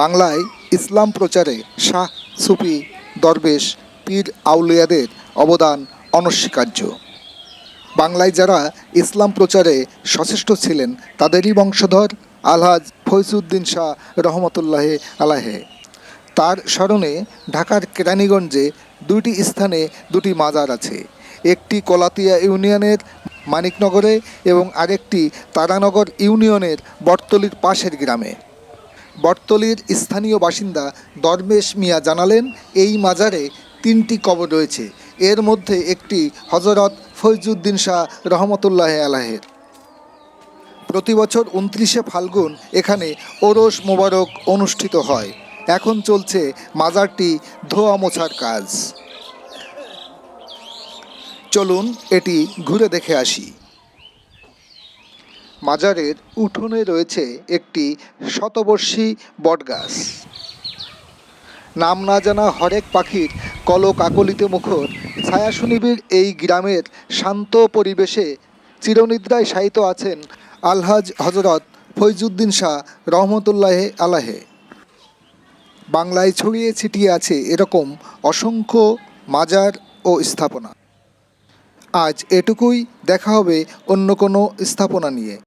বাংলায় ইসলাম প্রচারে শাহ, সুফি, দরবেশ, পীর আউলিয়াদের অবদান অনস্বীকার্য। বাংলায় যারা ইসলাম প্রচারে সচেষ্ট ছিলেন, তাদেরই বংশধর আলহাজ ফৈজুদ্দিন শাহ রহমতুল্লাহে আলাহে তার স্মরণে ঢাকার কেরানীগঞ্জে দুইটি স্থানে দুটি মাজার আছে। একটি কলাতিয়া ইউনিয়নের মানিকনগরে এবং আরেকটি তারানগর ইউনিয়নের বটতলির পাশের গ্রামে। বটতলির স্থানীয় বাসিন্দা দরবেশ মিয়া জানালেন, এই মাজারে তিনটি কবর রয়েছে। এর মধ্যে একটি হজরত ফৈজুদ্দিন শাহ রহমতুল্লাহ আলাহের প্রতি বছর উনত্রিশে ফাল্গুন এখানে ওরস মোবারক অনুষ্ঠিত হয়। এখন চলছে মাজারটি ধোয়া মোছার কাজ। চলুন এটি ঘুরে দেখে আসি। মাজারের উঠোনে রয়েছে একটি শতবর্ষী বটগাছ। নাম না জানা হরেক পাখির কল কাকলিতে মুখর ছায়া সুনিবিড় এই গ্রামের শান্ত পরিবেশে চিরনিদ্রায় শায়িত আছেন আলহাজ হজরত ফৈজুদ্দিন শাহ রহমতুল্লাহ আলাহে। বাংলায় ছড়িয়ে ছিটিয়ে আছে এরকম অসংখ্য মাজার ও স্থাপনা। আজ এটুকুই দেখা হবে অন্য কোনো স্থাপনা নিয়ে।